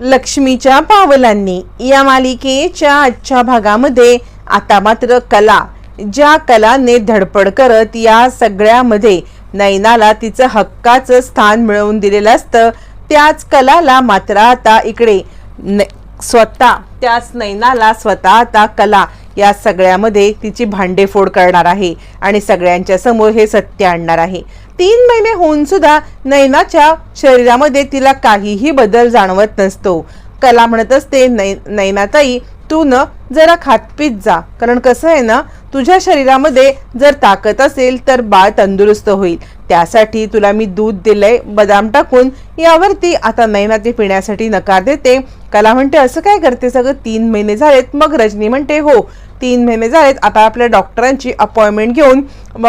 लक्ष्मीच्या पावलांनी या मालिकेच्या आजच्या भागामध्ये आता मात्र कला ज्या कलाने धडपड करत या सगळ्यामध्ये नैनाला तिचं हक्काचं स्थान मिळवून दिलेलं असतं त्याच कलाला मात्र आता इकडे न स्वतः त्याच नैनाला स्वतः आता कला या सगळ्यामध्ये तिची भांडेफोड करणार आहे आणि सगळ्यांच्या समोर हे सत्य आणणार आहे. तीन महिने होऊन सुद्धा नैनाच्या शरीरामध्ये तिला काहीही बदल जाणवत नसतो. कला म्हणत असते नै नैनाताई तू न जरा खातपीत जा. कारण कसं आहे ना तुझ्या शरीरामध्ये जर ताकद असेल तर बाळ तंदुरुस्त होईल. त्यासाठी तुला मी दूध दिलंय बदाम टाकून. यावरती आता नैना ते पिण्यासाठी नकार देते. कला म्हणते असं काय करते सगळं तीन महिने झालेत. मग रजनी म्हणते हो तीन महिने झालेत. आता आपल्या डॉक्टरांची अपॉइंटमेंट घेऊन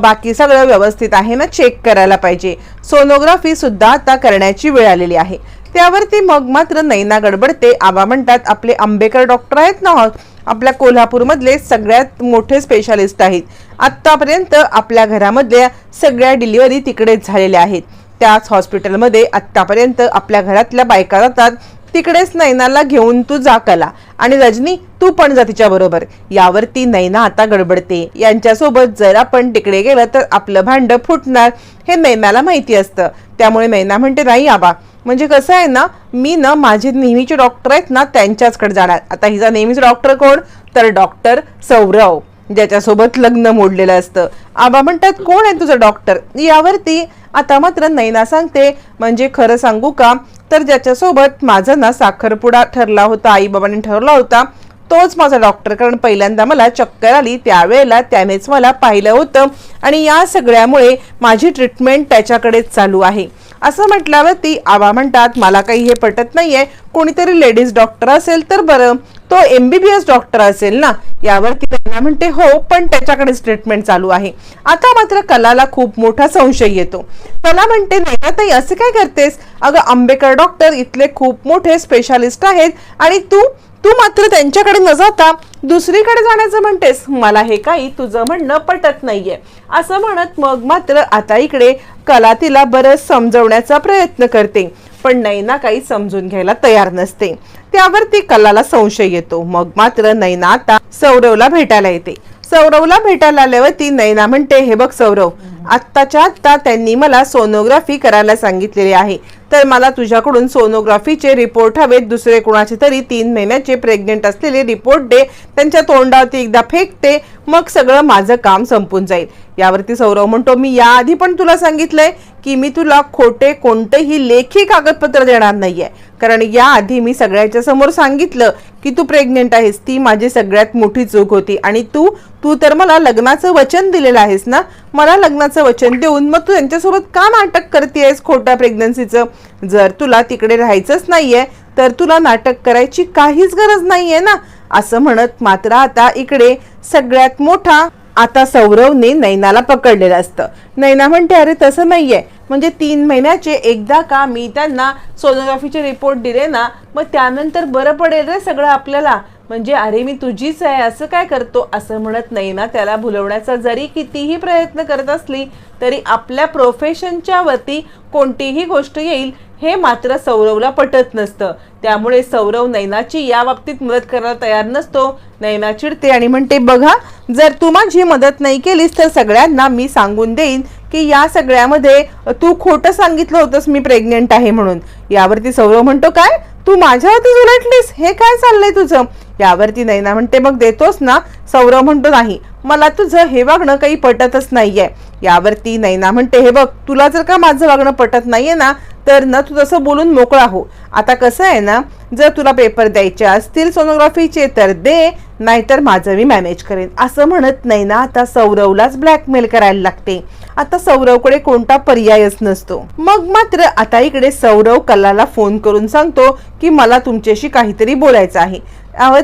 बाकी सगळं व्यवस्थित आहे ना चेक करायला पाहिजे. सोनोग्राफी सुद्धा आता करण्याची वेळ आलेली आहे. त्यावरती मग मात्र नैना गडबडते. आबा म्हणतात आपले आंबेकर डॉक्टर आहेत ना आपल्या कोल्हापूरमधले सगळ्यात मोठे स्पेशालिस्ट आहेत. आत्तापर्यंत आपल्या घरामधल्या सगळ्या डिलिव्हरी तिकडेच झालेल्या आहेत. त्याच हॉस्पिटलमध्ये आत्तापर्यंत आपल्या घरातल्या बायका जातात. तिकडेच नैनाला घेऊन तू जा कला. आणि रजनी तू पण जा तिच्या बरोबर. यावरती नैना आता गडबडते. यांच्यासोबत जर आपण तिकडे गेलं तर आपलं भांड फुटणार हे नैनाला माहिती असतं. त्यामुळे नैना म्हणते नाही आबा. म्हणजे कसं आहे ना मी ना माझे नेहमीचे डॉक्टर आहेत ना त्यांच्याचकडे जाणार. आता हिचा नेहमीच डॉक्टर कोण? तर डॉक्टर सौरव ज्याच्यासोबत लग्न मोडलेलं असतं. आबा म्हणतात कोण आहे तुझं डॉक्टर यावरती आता मात्र नैना सांगते म्हणजे खरं सांगू का तर ज्याच्यासोबत माझा ना साखरपुडा ठरला होता आई बाबांनी ठरला होता तोच माझा डॉक्टर कारण पहिल्यांदा मला चक्कर आली त्यावेळेला त्यानेच मला पाहिलं होतं. आणि या सगळ्यामुळे माझी ट्रीटमेंट त्याच्याकडेच चालू आहे. असं म्हटल्यावरती आबा म्हणतात मला काही हे पटत नाहीये. कोणीतरी लेडीज डॉक्टर असेल तर बरं. तो एमबीबीएस डॉक्टर असेल ना? यावरती त्यांना म्हणते हो पण त्याच्याकडेच ट्रीटमेंट चालू आहे. आता मात्र कलाला खूप मोठा संशय येतो. कला म्हणते नाही ताई असं काय करतेस? अगं आंबेकर डॉक्टर इथले खूप मोठे स्पेशालिस्ट आहेत आणि तू तू मात्र त्यांच्याकडे न जाता दुसरीकडे जाण्याचं म्हणतेस मला हे काही तुझं म्हणणं पटत नाहीये. असं म्हणत मग मात्र आता इकडे कला तिला बरंच समजवण्याचा प्रयत्न करते पण नैना काही समजून घ्यायला तयार नसते. त्यावर ती कलाला संशय येतो. मग मात्र नैना आता सौरवला भेटायला येते. सौरवला भेटायला आल्यावरती नैना म्हणते हे बघ सौरव आत्ताच्या आत्ता त्यांनी मला सोनोग्राफी करायला सांगितलेली आहे. तर मला तुझ्याकडून सोनोग्राफीचे रिपोर्ट हवेत. दुसरे कोणाचे तरी तीन महिन्याचे प्रेग्नेंट असलेले रिपोर्ट दे. त्यांच्या तोंडावरती एकदा फेकते मग सगळं माझं काम संपून जाईल. यावरती सौरव म्हणतो मी याआधी पण तुला सांगितलंय की मी तुला खोटे कोणतेही लेखी कागदपत्र देणार नाहीये. कारण याआधी मी सगळ्याच्या समोर सांगितलं की तू प्रेग्नेंट आहेस ती माझी सगळ्यात मोठी चूक होती. आणि तू तू तर मला लग्नाचं वचन दिलेलं आहेस ना? मला लग्नाचं वचन देऊन मग तू त्यांच्यासोबत का नाटक करतेयस खोट्या प्रेग्नन्सीचं जर तुला तिकडे राहायचंच नाहीये तर तुला नाटक करायची काहीच गरज नाहीये ना? असं म्हणत मात्र आता इकडे सगळ्यात मोठा आता सौरवने नैनाला पकडलेलं असतं. नैना म्हणते अरे तसं नाहीये. म्हणजे तीन महिन्याचे एकदा का मी त्यांना सोनोग्राफीचे रिपोर्ट दिले ना मग त्यानंतर बरं पडेल रे सगळं आपल्याला. म्हणजे अरे मी तुझीच आहे असं काय करतो? असं म्हणत नाही ना. त्याला भुलवण्याचा जरी कितीही प्रयत्न करत असली तरी आपल्या प्रोफेशनच्या वरती कोणतीही गोष्ट येईल हे मात्र सौरवला पटत नसतं. त्यामुळे सौरव नैनाची या बाबतीत मदत करायला तयार नसतो. नैना चिडते आणि म्हणते बघा जर तू माझी मदत नाही केलीस तर सगळ्यांना मी सांगून देईन की या सगळ्यामध्ये तू खोटं सांगितलं होतंस मी प्रेग्नेंट आहे म्हणून. यावरती सौरव म्हणतो काय? तू माझ्यावरती उलटलीस? हे काय चाललंय तुझं? यावरती नैना म्हणते मग देतोस ना? सौरव म्हणतो नाही. मला तुझं हे वागणं काही पटतच नाहीये. यावरती नैना म्हणते हे बघ तुला जर का माझं वागणं पटत नाहीये ना तर ना तू तसं बोलून मोकळा हो. आता कसं आहे ना जर तुला पेपर द्यायचे असतील सोनोग्राफीचे तर दे नाहीतर माझं मी मॅनेज करेन. असं म्हणत नाही ना आता सौरवलाच ब्लॅकमेल करायला लागते. आता सौरवकडे कोणता पर्यायच नसतो. मग मात्र आता इकडे सौरव कलाला फोन करून सांगतो की मला तुमच्याशी काहीतरी बोलायचं आहे.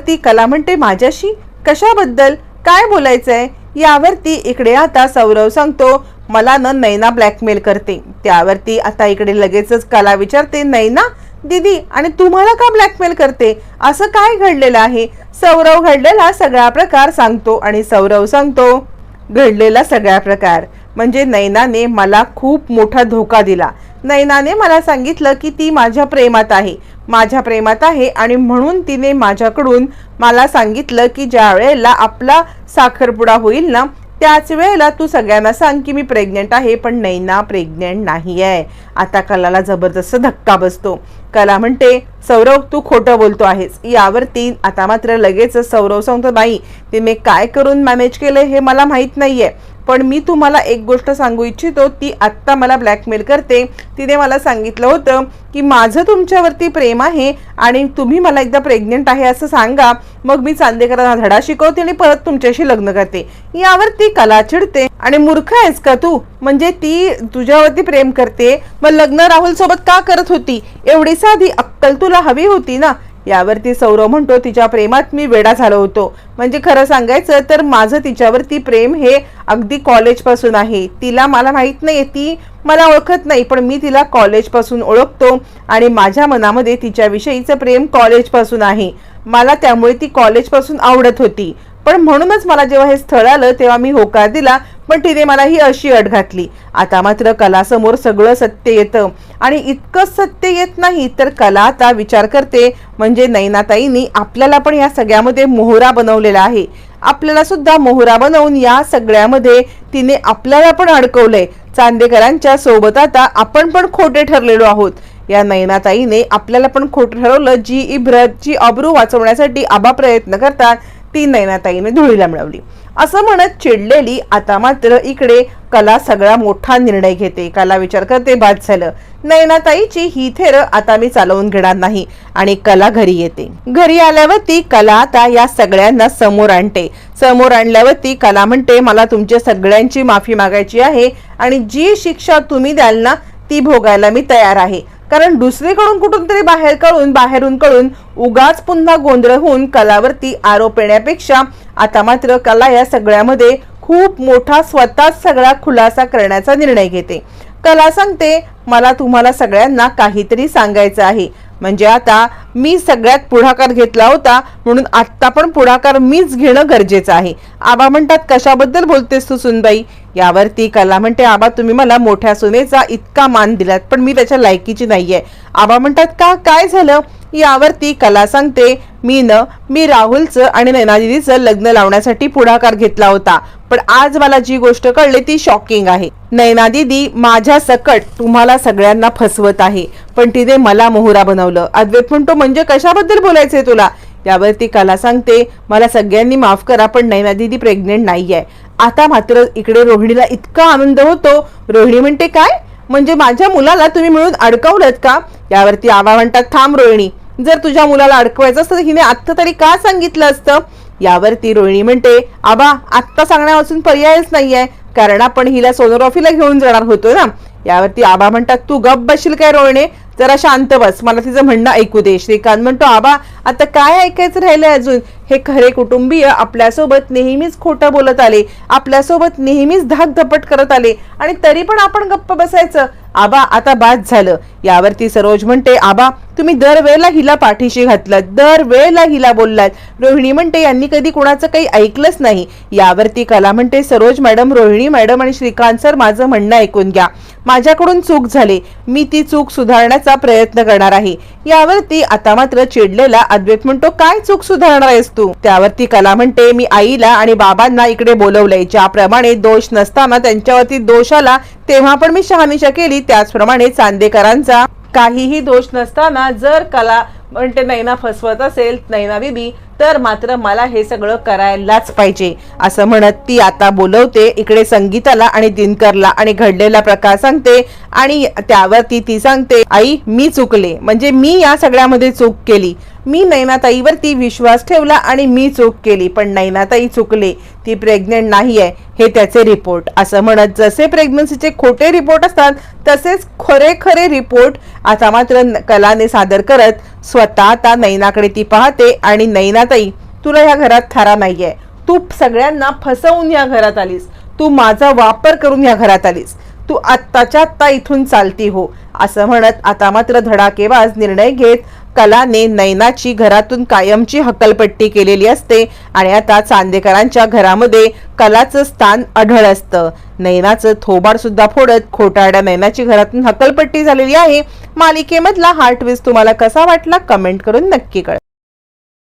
ती कला म्हणते माझ्याशी? कशाबद्दल? काय बोलायचंय? यावरती इकडे आता सौरव सांगतो मला ना नैना ब्लॅकमेल करते. त्यावरती आता इकडे लगेचच कला विचारते नैना दीदी आणि तुम्हाला का ब्लॅकमेल करते? असं काय घडलेलं आहे? सौरव घडलेला सगळा प्रकार सांगतो आणि सौरव सांगतो घडलेला सगळा प्रकार. म्हणजे नैनाने मला खूप मोठा धोका दिला. नैनाने मला सांगितलं की ती माझ्या प्रेमात आहे. माझ्या प्रेमात आहे आणि म्हणून तिने माझ्याकडून मला सांगितलं की ज्या वेळेला आपला साखरपुडा होईल ना त्याच वेळेला तू सगळ्यांना सांग की मी प्रेग्नेंट आहे पण नैना प्रेग्नेंट नाही आहे आता कलाला जबरदस्त धक्का बसतो. कला म्हणते सौरव तू खोटं बोलतो आहेस. यावरती आता मात्र लगेच सौरव सांगतो नाही तिने काय करून मॅनेज केलं हे मला माहीत नाही आहे पण मी तुम्हाला एक गोष्ट सांगू इच्छितो ती आत्ता मला ब्लॅकमेल करते. तिने मला सांगितलं होतं की माझं तुमच्यावरती प्रेम आहे आणि तुम्ही मला एकदा प्रेग्नेंट आहे असं सांगा. मग मी चांदेकरांना धडा शिकवते आणि परत तुमच्याशी लग्न करते. यावर ती कला चिडते. आणि मूर्ख आहेस का तू? म्हणजे ती तुझ्यावरती प्रेम करते. मग लग्न राहुल सोबत का करत होती? एवढी साधी अक्कल तुला हवी होती ना? यावरती सौरव म्हणतो तिच्या प्रेमात मी वेडा झालो होतो. म्हणजे खरं सांगायचं तर माझं तिच्यावरती प्रेम हे अगदी कॉलेजपासून आहे. तिला मला माहीत नाही ती मला ओळखत नाही पण मी तिला कॉलेजपासून ओळखतो आणि माझ्या मनामध्ये तिच्याविषयीचं प्रेम कॉलेजपासून आहे. मला त्यामुळे ती कॉलेजपासून आवडत होती. पण म्हणूनच मला जेव्हा हे स्थळ आलं तेव्हा मी होकार दिला पण तिने मला ही अशी अट घातली. आता मात्र कलासमोर सगळं सत्य येतं. आणि इतकं सत्य येत नाही तर कला आता विचार करते. म्हणजे नैनाताईंनी आपल्याला पण या सगळ्यामध्ये मोहरा बनवलेला आहे. आपल्याला सुद्धा मोहरा बनवून या सगळ्यामध्ये तिने आपल्याला पण अडकवलंय. चांदेकरांच्या सोबत आता आपण पण खोटे ठरलेलो आहोत. या नैनाताईने आपल्याला पण खोटं ठरवलं. जी इब्रत जी अब्रू वाचवण्यासाठी आबा प्रयत्न करतात ती नैनाताईने धुळीला मिळवली. असं म्हणत चिडलेली आता मात्र इकडे कला सगळा मोठा निर्णय घेते. कला विचार करते बाद झालं. नैनाताईची ही थेर आता मी चालवून घेणार नाही आणि कला घरी येते. घरी आल्यावरती कला आता या सगळ्यांना समोर आणते. समोर आणल्यावरती कला म्हणते मला तुमच्या सगळ्यांची माफी मागायची आहे आणि जी शिक्षा तुम्ही द्याल ना ती भोगायला मी तयार आहे. कारण दुसरीकडून कुठून तरी बाहेर कळून बाहेरून कळून उगाच पुन्हा गोंधळ होऊन कलावरती आरोप येण्यापेक्षा आता मात्र कला या सगळ्यामध्ये खूप मोठा स्वतःच सगळा खुलासा करण्याचा निर्णय घेते. कला सांगते मला तुम्हाला सगळ्यांना काहीतरी सांगायचं आहे. म्हणजे आता मी सगळ्यात पुढाकार घेतला होता म्हणून आत्ता पण पुढाकार मीच घेणं गरजेचं आहे. आबा म्हणतात कशाबद्दल बोलतेस तू सुनबाई? यावरती कला म्हणते आबा तुम्ही मला मोठ्या सुनेचा इतका मान दिलात पण मी त्याच्या लायकीची नाहीये. आबा म्हणतात का? काय झालं? यावरती कला सांगते मी मी राहुलचं आणि नैनादिदीचं लग्न लावण्यासाठी पुढाकार घेतला होता. पण आज मला जी गोष्ट कळली ती शॉकिंग आहे. नैना दिदी माझ्या सकट तुम्हाला सगळ्यांना फसवत आहे. पण तिने मला मोहरा बनवलं. अद्वैत म्हणतो म्हणजे कशाबद्दल बोलायचंय तुला? यावरती कला सांगते मला सगळ्यांनी माफ करा पण नैना दिदी प्रेग्नेंट आहे आता मात्र इकडे रोहिणीला इतका आनंद होतो. रोहिणी म्हणते काय? म्हणजे माझ्या मुलाला तुम्ही मिळून अडकवलत का? यावरती आवा म्हणतात थांब रोहिणी जर तुझ्या मुलाला अडकवायचं असतं तर हिने आत्ता तरी का सांगितलं असतं? यावर ती रोहिणी म्हणते आबा आत्ता सांगण्यापासून पर्यायच नाहीये. कारण आपण हिला सोनोग्राफीला घेऊन जाणार होतो ना. यावरती आबा म्हणतात तू गप बसशील काय रोहिणे? जरा शांत बस. मला तिचं म्हणणं ऐकू दे. श्रीकांत म्हणतो आबा आता काय ऐकायचं राहिलंय अजून? हे खरे कुटुंबीय आपल्यासोबत नेहमीच खोटं बोलत आले. आपल्यासोबत नेहमीच धाक धपट करत आले. आणि तरी पण आपण गप्प बसायचं. आबा आता बाद झालं. यावरती सरोज म्हणते आबा तुम्ही दरवेळेला हिला पाठीशी घातलात दरवेळेला हिला बोललात. रोहिणी म्हणते यांनी कधी कुणाचं काही ऐकलंच नाही. यावरती कला म्हणते सरोज मॅडम रोहिणी मॅडम आणि श्रीकांत सर माझं म्हणणं ऐकून घ्या. माझ्याकडून चूक झाली. मी ती चूक सुधारण्याचा प्रयत्न करणार आहे. यावरती आता मात्र चिडलेला अद्वैत म्हणतो काय चूक सुधारणार आहेस तू? त्यावरती कला म्हणते मी आईला आणि बाबांना इकडे बोलवलंय. ज्याप्रमाणे दोष नसताना त्यांच्यावरती दोषाला तेव्हा पण मी शहानिशा केली. त्याचप्रमाणे चांदेकरांचा काहीही दोष नसताना जर कला म्हणते नैना फसवत असेल नैना बीबी तर मात्र मला हे सगळं करायलाच पाहिजे असं म्हणत ती आता बोलवते. इकडे संगीताला आणि दिनकरला आणि घडलेला प्रकार सांगते आणि त्यावरती ती सांगते आई मी चुकले. म्हणजे मी या सगळ्यामध्ये चूक केली. मी नैनाताईवरती विश्वास ठेवला आणि मी चूक केली पण नैनाताई चुकले. ती प्रेग्नेंट नाही आहे हे त्याचे रिपोर्ट. असं म्हणत जसे प्रेग्नन्सीचे खोटे रिपोर्ट असतात तसेच खरे खरे रिपोर्ट आता मात्र कलाने सादर करत स्वतः आता नैनाकडे ती पाहते आणि नैनाताई तुला या घरात थारा नाहीये. तू सगळ्यांना फसवून या घरात आलीस. तू माझा वापर करून या घरात आलीस. तू आत्ताच्या आत्ता इथून चालती हो. असं म्हणत आता मात्र धडाकेबाज निर्णय घेत कलाने नैनाची घरातून कायमची हकलपट्टी केलेली असते आणि आता चांदेकरांच्या घरामध्ये कलाचं स्थान अढळ असतं. नैनाचं थोबाड सुद्धा फोडत खोटारड्या नैनाची घरातून हकलपट्टी झालेली आहे. मालिकेमधला हा ट्विस्ट तुम्हाला कसा वाटला? कमेंट करून नक्की कळवा.